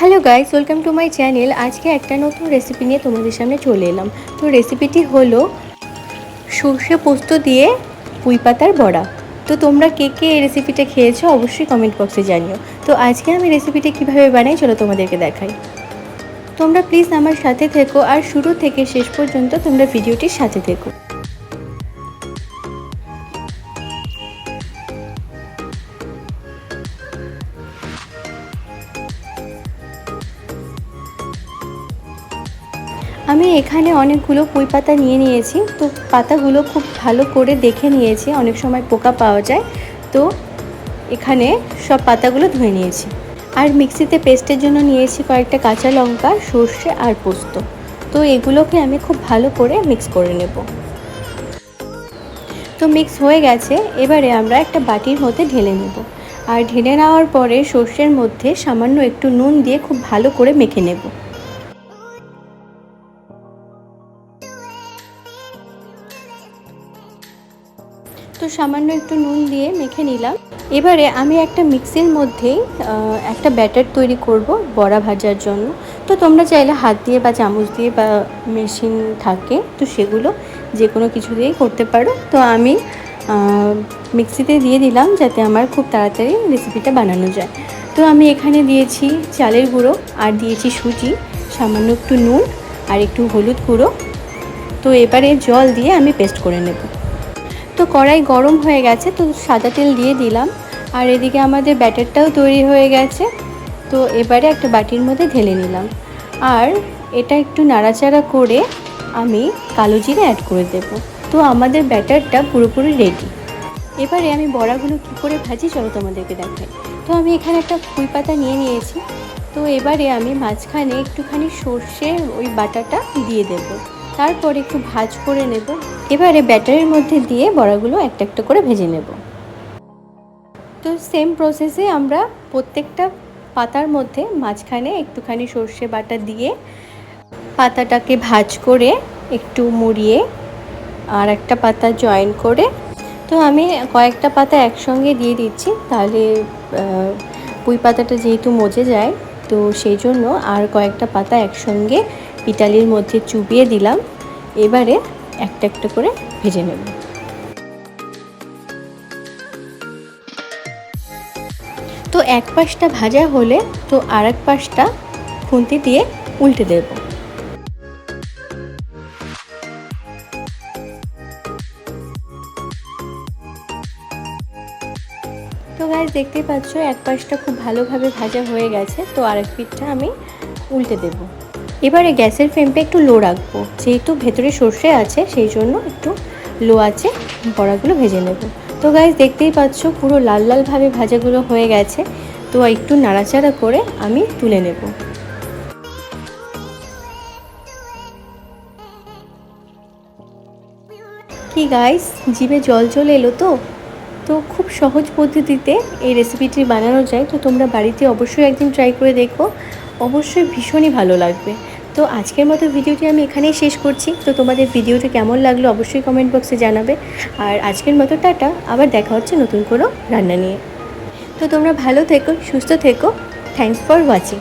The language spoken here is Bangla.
Hello guys welcome to my channel আজকে একটা নতুন রেসিপি নিয়ে তোমাদের সামনে চলে এলাম। তো রেসিপিটি হলো সর্ষে পোস্ত দিয়ে পুঁই পাতার বড়া। তো তোমরা কে কে এই রেসিপিটা খেয়েছো অবশ্যই কমেন্ট বক্সে জানিও। তো আজকে আমি রেসিপিটা কীভাবে বানাই চলো তোমাদেরকে দেখাই। তোমরা প্লিজ আমার সাথে থেকো আর শুরু থেকে শেষ পর্যন্ত তোমরা ভিডিওটির সাথে থেকো। আমি এখানে অনেকগুলো পুঁই পাতা নিয়ে নিয়েছি। তো পাতাগুলো খুব ভালো করে দেখে নিয়েছি। অনেক সময় পোকা পাওয়া যায়। তো এখানে সব পাতাগুলো ধুয়ে নিয়েছি। আর মিক্সিতে পেস্টের জন্য নিয়েছি কয়েকটা কাঁচা লঙ্কা, সর্ষে আর পোস্ত। তো এগুলোকে আমি খুব ভালো করে মিক্স করে নেব। তো মিক্স হয়ে গেছে। এবারে আমরা একটা বাটির মধ্যে ঢেলে নেব। আর ঢেলে নেওয়ার পরে সর্ষের মধ্যে সামান্য একটু নুন দিয়ে খুব ভালো করে মেখে নেব। তো সামান্য একটু নুন দিয়ে মেখে নিলাম। এবারে আমি একটা মিক্সির মধ্যেই একটা ব্যাটার তৈরি করব বড়া ভাজার জন্য। তো তোমরা চাইলে হাত দিয়ে বা চামচ দিয়ে বা মেশিন থাকে, তো সেগুলো যে কোনো কিছু দিয়েই করতে পারো। তো আমি মিক্সিতে দিয়ে দিলাম যাতে আমার খুব তাড়াতাড়ি রেসিপিটা বানানো যায়। তো আমি এখানে দিয়েছি চালের গুঁড়ো আর দিয়েছি সুজি, সামান্য একটু নুন আর একটু হলুদ গুঁড়ো। তো এবারে জল দিয়ে আমি পেস্ট করে নেব। তো কড়াই গরম হয়ে গেছে, তো সাদা তেল দিয়ে দিলাম। আর এদিকে আমাদের ব্যাটারটাও তৈরি হয়ে গেছে, তো এবারে একটা বাটির মধ্যে ঢেলে নিলাম। আর এটা একটু নাড়াচাড়া করে আমি কালো জিরে অ্যাড করে দেব। তো আমাদের ব্যাটারটা পুরোপুরি রেডি এবারে আমি বড়াগুলো কী করে ভাজি চলো তোমাদেরকে দেখাই। তো আমি এখানে একটা ফুল পাতা নিয়ে নিয়েছি, তো এবারে আমি মাঝখানে একটুখানি সর্ষে ওই বাটাটা দিয়ে দেবো। তারপর একটু ভাজ করে নেব। এবারে ব্যাটারের মধ্যে দিয়ে বড়াগুলো একটা একটা করে ভেজে নেব। তো সেম প্রসেসে আমরা প্রত্যেকটা পাতার মধ্যে মাঝখানে একটুখানি সর্ষে বাটা দিয়ে পাতাটাকে ভাজ করে একটু মুড়িয়ে আর একটা পাতা জয়েন করে, তো আমি কয়েকটা পাতা একসঙ্গে দিয়ে দিচ্ছি। তাহলে পুঁই পাতাটা যেহেতু মজে যায়, তো সেই জন্য আর কয়েকটা পাতা একসঙ্গে পিটালির মধ্যে চুবিয়ে দিলাম। এবারে একটা একটা করে ভেজে নেব। তো এক পাশটা ভাজা হলে তো আর এক পাশটা খুন্তি দিয়ে উল্টে দেব। তো গাছ দেখতেই পাচ্ছ, এক পাশটা খুব ভালোভাবে ভাজা হয়ে গেছে, তো আরেক পিঠটা আমি উল্টে দেবো। এবারে গ্যাসের ফ্লেমটা একটু লো রাখব। যেহেতু ভেতরে সর্ষে আছে, সেই জন্য একটু লো আছে, বড়াগুলো ভেজে নেব। তো গাইজ দেখতেই পাচ্ছ পুরো লাল লালভাবে ভাজাগুলো হয়ে গেছে। তো একটু নাড়াচাড়া করে আমি তুলে নেব। কি গাইস জিভে জল চলে এলো তো? তো খুব সহজ পদ্ধতিতে এই রেসিপিটি বানানো যায়। তো তোমরা বাড়িতে অবশ্যই একদিন ট্রাই করে দেখো। অবশ্যই ভীষণই ভালো লাগবে। তো আজকের মতো ভিডিওটি আমি এখানেই শেষ করছি। তো তোমাদের ভিডিওটি কেমন লাগল অবশ্যই কমেন্ট বক্সে জানাবে। আর আজকের মতো টাটা। আবার দেখা হচ্ছে নতুন কোনো রান্না নিয়ে। তো তোমরা ভালো থেকো, সুস্থ থেকো। Thanks for watching